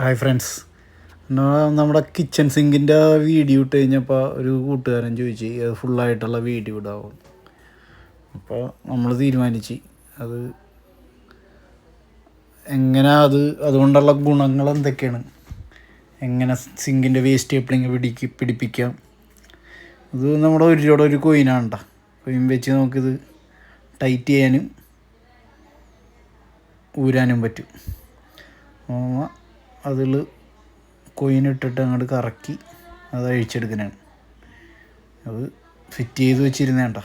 Hi friends നമ്മുടെ kitchen സിങ്കിന്റെ video ഇട്ട് കഴിഞ്ഞപ്പോൾ ഒരു കൂട്ടുകാരൻ ചോദിച്ചു അത് ഫുള്ളായിട്ടുള്ള വീഡിയോ ഇടാവും? അപ്പോൾ നമ്മൾ തീരുമാനിച്ച് അത് എങ്ങനെ അത് അതുകൊണ്ടുള്ള ഗുണങ്ങൾ എന്തൊക്കെയാണ്? എങ്ങനെ സിങ്കിന്റെ വേസ്റ്റ് എപ്പോഴെങ്കിലും പിടിക്ക് പിടിപ്പിക്കാം? ഇത് നമ്മുടെ ഒരു രൂപയുടെ ഒരു കൊയിനാണ്ട കോയിൻ വെച്ച് നമുക്കിത് ടൈറ്റ് ചെയ്യാനും ഊരാനും പറ്റും. അതിൽ കൊയിനിട്ടിട്ട് അങ്ങോട്ട് കറക്കി അത് അഴിച്ചെടുക്കുന്നതാണ് അത് ഫിറ്റ് ചെയ്ത് വെച്ചിരുന്നേണ്ട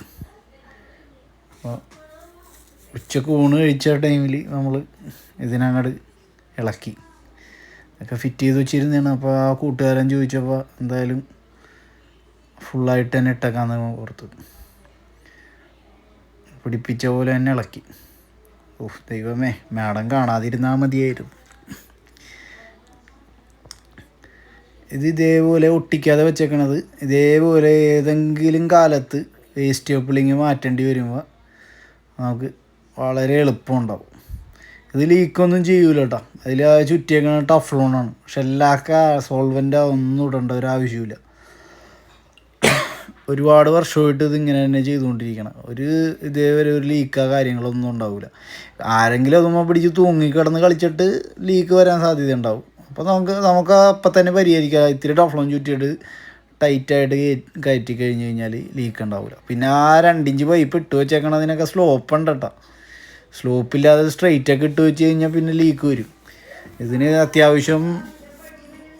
അപ്പോൾ ഉച്ചയ്ക്ക് ഊണ് കഴിച്ച ടൈമിൽ നമ്മൾ ഇതിനങ്ങോട്ട് ഇളക്കി. ഒക്കെ ഫിറ്റ് ചെയ്ത് വെച്ചിരുന്നതാണ് അപ്പോൾ ആ കൂട്ടുകാരൻ ചോദിച്ചപ്പോൾ എന്തായാലും ഫുള്ളായിട്ട് തന്നെ ഇട്ടേക്കാന്ന് പുറത്ത് പിടിപ്പിച്ച പോലെ തന്നെ ഇളക്കി. ഓഹ് ദൈവമേ മാഡം കാണാതിരുന്നാൽ മതിയായിരുന്നു. ഇത് ഇതേപോലെ ഒട്ടിക്കാതെ വെച്ചേക്കണത്. ഇതേപോലെ ഏതെങ്കിലും കാലത്ത് വേസ്റ്റ് കപ്പിളിങ് മാറ്റേണ്ടി വരുമ്പോൾ നമുക്ക് വളരെ എളുപ്പമുണ്ടാവും. ഇത് ലീക്കൊന്നും ചെയ്യൂല കേട്ടോ അതിൽ ആ ചുറ്റിയേക്കണ ടഫ്ലോണാണ് പക്ഷെ എല്ലാക്ക സോൾവന്റ് ഒന്നും ഇടേണ്ട ഒരു ആവശ്യമില്ല ഒരുപാട് വർഷമായിട്ട് ഇത് ഇങ്ങനെ തന്നെ ചെയ്തുകൊണ്ടിരിക്കണം. ഒരു ഇതേവരെ ഒരു ലീക്കാ കാര്യങ്ങളൊന്നും ഉണ്ടാവില്ല ആരെങ്കിലും അതുമ്പോൾ പിടിച്ച് തൂങ്ങി കിടന്ന് കളിച്ചിട്ട് ലീക്ക് വരാൻ സാധ്യത ഉണ്ടാവും അപ്പോൾ നമുക്ക് നമുക്ക് അപ്പം തന്നെ പരിഹരിക്കാം. ഇത്തിരി ടഫ്ലോൺ ചുറ്റിയിട്ട് ടൈറ്റായിട്ട് കയറ്റി കഴിഞ്ഞ് കഴിഞ്ഞാൽ ലീക്ക് ഉണ്ടാവില്ല പിന്നെ ആ രണ്ടിഞ്ച് പൈപ്പ് ഇട്ട് വെച്ചേക്കണതിനൊക്കെ സ്ലോപ്പ് ഉണ്ട് കേട്ടോ സ്ലോപ്പില്ലാതെ സ്ട്രെയിറ്റ് ഒക്കെ ഇട്ട് വെച്ച് കഴിഞ്ഞാൽ പിന്നെ ലീക്ക് വരും. ഇതിന് അത്യാവശ്യം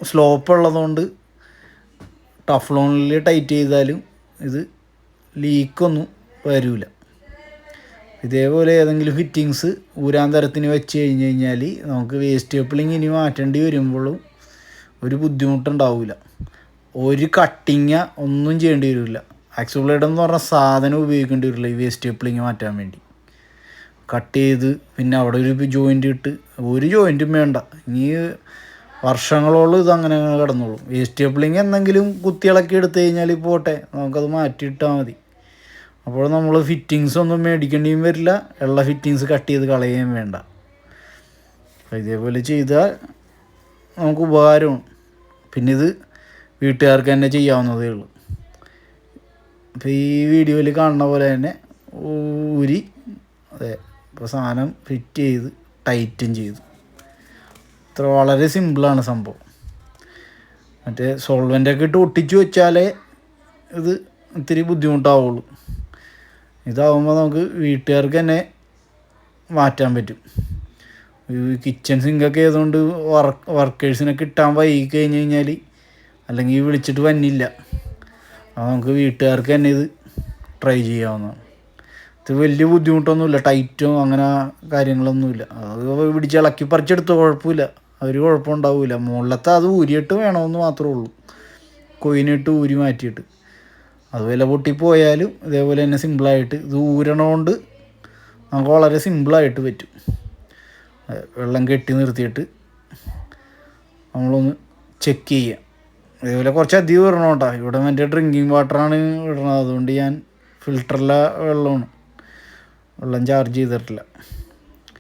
സ്ലോപ്പ് ഉള്ളതുകൊണ്ട് ടഫ്ലോണിൽ ടൈറ്റ് ചെയ്താലും ഇത് ലീക്കൊന്നും വരില്ല ഇതേപോലെ ഏതെങ്കിലും ഫിറ്റിങ്സ് ഊരാൻ തരത്തിന് വെച്ച് കഴിഞ്ഞ് കഴിഞ്ഞാൽ നമുക്ക് വേസ്റ്റ് കപ്പിളിങ് ഇനി മാറ്റേണ്ടി വരുമ്പോഴും ഒരു ബുദ്ധിമുട്ടുണ്ടാവില്ല ഒരു കട്ടിങ്ങ ഒന്നും ചെയ്യേണ്ടി വരില്ല. ആക്സിബ്ലേഡ് എന്ന് പറഞ്ഞ സാധനം ഉപയോഗിക്കേണ്ടി വരില്ല ഈ വേസ്റ്റ് കപ്പിളിങ് മാറ്റാൻ വേണ്ടി. കട്ട് ചെയ്ത് പിന്നെ അവിടെ ഒരു ജോയിന്റ് ഇട്ട് ഒരു ജോയിന്റും വേണ്ട. ഇനി വർഷങ്ങളോളം ഇത് അങ്ങനെ കിടന്നോളും. വേസ്റ്റ് കപ്പിളിങ് എന്തെങ്കിലും കുത്തിയിളക്കി എടുത്തു കഴിഞ്ഞാൽ പോട്ടെ. നമുക്കത് മാറ്റിയിട്ടാൽ മതി. അപ്പോൾ നമ്മൾ ഫിറ്റിങ്സ് ഒന്നും മേടിക്കേണ്ടിയും വരില്ല. ഉള്ള ഫിറ്റിങ്സ് കട്ട് ചെയ്ത് കളയുകയും വേണ്ട. അപ്പോൾ ഇതേപോലെ ചെയ്താൽ നമുക്ക് ഉപകാരമാണ് പിന്നെ ഇത് വീട്ടുകാർക്ക് തന്നെ ചെയ്യാവുന്നതേ ഉള്ളൂ. അപ്പോൾ ഈ വീഡിയോയിൽ കാണുന്ന പോലെ തന്നെ ഊരി അതെ ഇപ്പോൾ സാധനം ഫിറ്റ് ചെയ്ത് ടൈറ്റും ചെയ്തു. ഇത്ര വളരെ സിമ്പിളാണ് സംഭവം. മറ്റേ സോൾവെന്റൊക്കെ ഇട്ട് ഒട്ടിച്ചു വെച്ചാലേ ഇത് ഇത്തിരി ബുദ്ധിമുട്ടാവുള്ളൂ. ഇതാവുമ്പോൾ നമുക്ക് വീട്ടുകാർക്ക് തന്നെ മാറ്റാൻ പറ്റും. കിച്ചൺ സിങ്കൊക്കെ ആയതുകൊണ്ട് വർക്ക് വർക്കേഴ്സിനെ കിട്ടാൻ വൈകി കഴിഞ്ഞ് കഴിഞ്ഞാൽ അല്ലെങ്കിൽ വിളിച്ചിട്ട് വന്നില്ല. അപ്പോൾ നമുക്ക് വീട്ടുകാർക്ക് തന്നെ ഇത് ട്രൈ ചെയ്യാവുന്നതാണ്. ഇത് വലിയ ബുദ്ധിമുട്ടൊന്നുമില്ല. ടൈറ്റും അങ്ങനെ കാര്യങ്ങളൊന്നുമില്ല. അത് പിടിച്ച് ഇളക്കി പറിച്ചെടുത്ത് കുഴപ്പമില്ല. ഒരു കുഴപ്പമുണ്ടാവില്ല മുകളിലത്തെ അത് ഊരിയിട്ട് വേണമെന്ന് മാത്രമേ ഉള്ളൂ. കൊയിനിട്ട് ഊരി മാറ്റിയിട്ട്. അത് വില പൊട്ടിപ്പോയാലും ഇതേപോലെ തന്നെ സിമ്പിളായിട്ട് ഇത് ഊരണോണ്ട് നമുക്ക് വളരെ സിമ്പിളായിട്ട് പറ്റും. വെള്ളം കെട്ടി നിർത്തിയിട്ട് നമ്മളൊന്ന് ചെക്ക് ചെയ്യാം. ഇതേപോലെ കുറച്ച് അധികം ഇടണം കേട്ടോ ഇവിടെ മറ്റേ ഡ്രിങ്കിങ് വാട്ടറാണ് ഇടണത് അതുകൊണ്ട് ഞാൻ ഫിൽറ്ററിലെ വെള്ളമാണ്. വെള്ളം ചാർജ് ചെയ്തിട്ടില്ല.